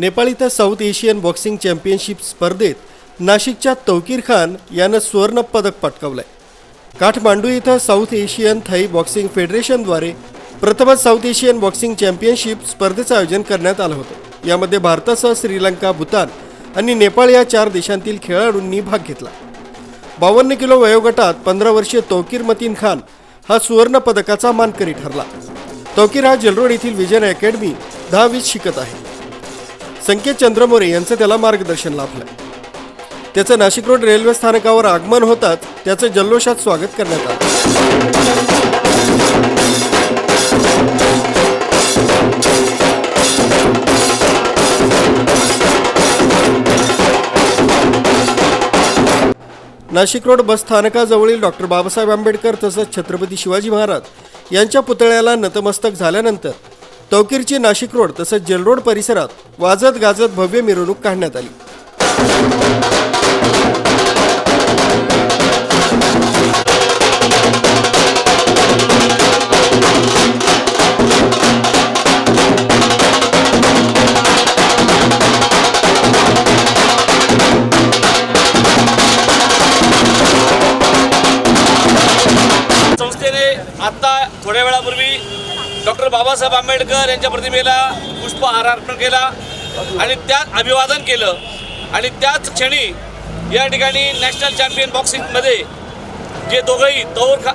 नेपाळ इथं South Asian boxing championship स्पर्धेत नाशिकच्या तौकीर खान यानं सुवर्णपदक पटकावलं आहे काठमांडू इथं साऊथ एशियन थाई बॉक्सिंग फेडरेशनद्वारे प्रथमच साऊथ एशियन बॉक्सिंग चॅम्पियनशिप स्पर्धेचं आयोजन करण्यात आलं होतं. यामध्ये भारतासह श्रीलंका भूतान आणि नेपाळ या चार देशांतील खेळाडूंनी भाग घेतला. बावन्न किलो वयोगटात पंधरा वर्षीय तौकीर मतीन खान हा सुवर्ण पदकाचा मानकरी ठरला. तौकीर हा जलरोड येथील विजय अकॅडमी दहावीत शिकत आहे. संकेत चंद्रमोरे यांचं त्याला मार्गदर्शन लाभलं त्याचं नाशिक रोड रेल्वे स्थानकावर आगमन होताच त्याचं जल्लोषात स्वागत करण्यात आलं. नाशिक रोड बस स्थानकाजवळील डॉक्टर बाबासाहेब आंबेडकर तसंच छत्रपती शिवाजी महाराज यांच्या पुतळ्याला नतमस्तक झाल्यानंतर तौकीरची नाशिक रोड तसंच जेलरोड परिसरात वाजत गाजत भव्य मिरवणूक काढण्यात आली. आंबेडकर यांच्या प्रतिमेला पुष्पहार अर्पण केला आणि त्यात अभिवादन केलं. आणि त्याच क्षणी या ठिकाणी नॅशनल चॅम्पियन बॉक्सिंगमध्ये जे दोघंही तौर खा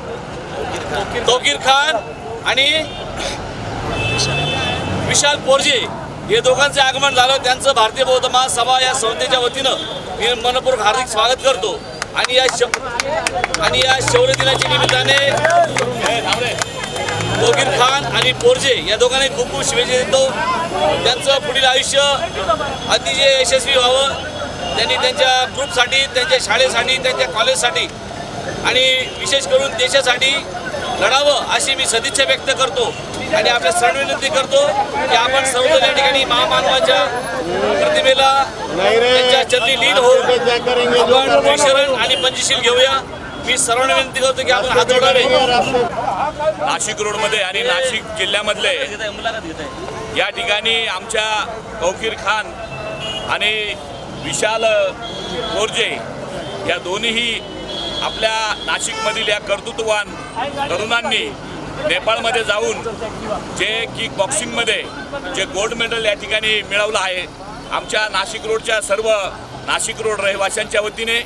तौकीर खान आणि विशाल पोरजे हे दोघांचे आगमन झालं. त्यांचं भारतीय बौद्ध महासभा या संस्थेच्या वतीनं मी मनपूर्वक हार्दिक स्वागत करतो. आणि या शौ आणि या शौर्य दिनाच्या निमित्ताने तौकीर खान आणि पोरजे या दोघांनी खूप खूप शुभेच्छा देतो. त्यांचं पुढील आयुष्य अतिशय यशस्वी व्हावं. त्यांनी त्यांच्या ग्रुपसाठी त्यांच्या शाळेसाठी त्यांच्या कॉलेजसाठी आणि विशेष करून देशासाठी लढावं अशी मी सदिच्छा व्यक्त करतो आणि आपल्या सर्व विनंती करतो की आपण सर्वजण या ठिकाणी महामानवाच्या प्रतिमेला त्यांच्या चरणी लीन होऊन आपण निशरण आणि पंचशील घेऊया. मी सर्वांना विनंती करतो की आपण हात जोडावे नाशिक रोडमध्ये आणि नाशिक जिल्ह्यामधले या ठिकाणी आमच्या कौकीर खान आणि विशाल गोरजे या दोन्हीही आपल्या नाशिकमधील या कर्तृत्ववान तरुणांनी नेपाळमध्ये जाऊन जे किक बॉक्सिंगमध्ये जे गोल्ड मेडल या ठिकाणी मिळवलं आहे. आमच्या नाशिक रोडच्या सर्व नाशिक रोड रहिवाशांच्या वतीने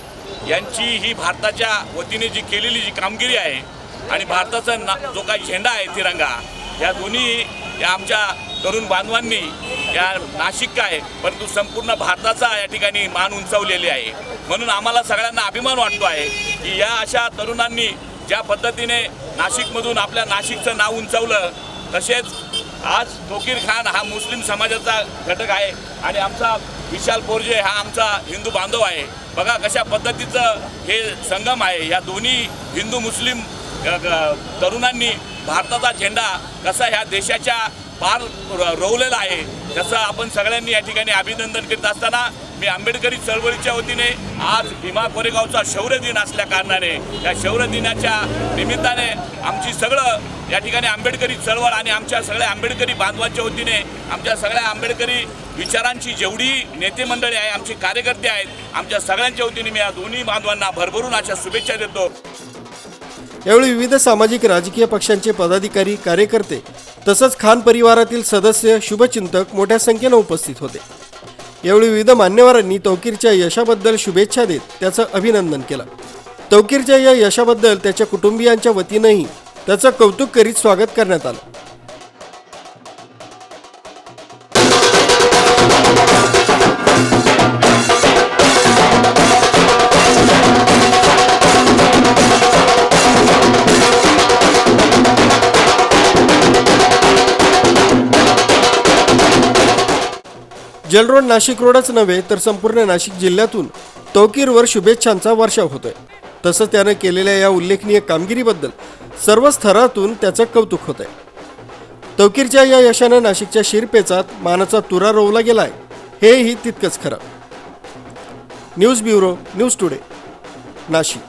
यांची ही भारताच्या वतीने जी केलेली जी कामगिरी आहे आणि भारताचा ना जो काही झेंडा आहे तिरंगा या दोन्ही या आमच्या तरुण बांधवांनी या नाशिक काय परंतु संपूर्ण भारताचा या ठिकाणी मान उंचावलेली आहे. म्हणून आम्हाला सगळ्यांना अभिमान वाटतो आहे की या अशा तरुणांनी ज्या पद्धतीने नाशिकमधून आपल्या नाशिकचं नाव उंचावलं तसेच आज तोकीर खान हा मुस्लिम समाजाचा घटक आहे आणि आमचा विशाल पोरजे हा आमचा हिंदू बांधव आहे. बघा कशा पद्धतीचं हे संगम आहे. या दोन्ही हिंदू मुस्लिम तरुणांनी भारताचा झेंडा कसा ह्या देशाच्या पार र- रोवलेला आहे त्याचं आपण सगळ्यांनी या ठिकाणी अभिनंदन करीत असताना मी आंबेडकरी चळवळीच्या वतीने आज भीमा कोरेगावचा शौर्य दिन असल्या कारणाने या शौर्य दिनाच्या निमित्ताने आमची सगळं या ठिकाणी आंबेडकरी चळवळ आणि आमच्या सगळ्या आंबेडकरी बांधवांच्या वतीने आमच्या सगळ्या आंबेडकरी विचारांची जेवढी नेते मंडळी आहे आमचे कार्यकर्ते आहेत आमच्या सगळ्यांच्या वतीने मी या दोन्ही बांधवांना भरभरून अशा शुभेच्छा देतो. यावेळी विविध सामाजिक राजकीय पक्षांचे पदाधिकारी कार्यकर्ते तसंच खान परिवारातील सदस्य शुभचिंतक मोठ्या संख्येनं उपस्थित होते. यावेळी विविध मान्यवरांनी तौकीरच्या यशाबद्दल शुभेच्छा देत त्याचं अभिनंदन केलं. तौकीरच्या या यशाबद्दल त्याच्या कुटुंबियांच्या वतीनंही त्याचं कौतुक करीत स्वागत करण्यात आलं. जलरोड नाशिक रोडच नव्हे तर संपूर्ण नाशिक जिल्ह्यातून तौकीरवर शुभेच्छांचा वर्षाव होतोय. तसंच त्यानं केलेल्या या उल्लेखनीय कामगिरीबद्दल सर्व स्तरातून त्याचं कौतुक होत आहे तौकीरच्या या यशानं नाशिकच्या शिरपेचात मानाचा तुरा रोवला गेलाय. हेही तितकंच खरं. News bureau news today Nashik.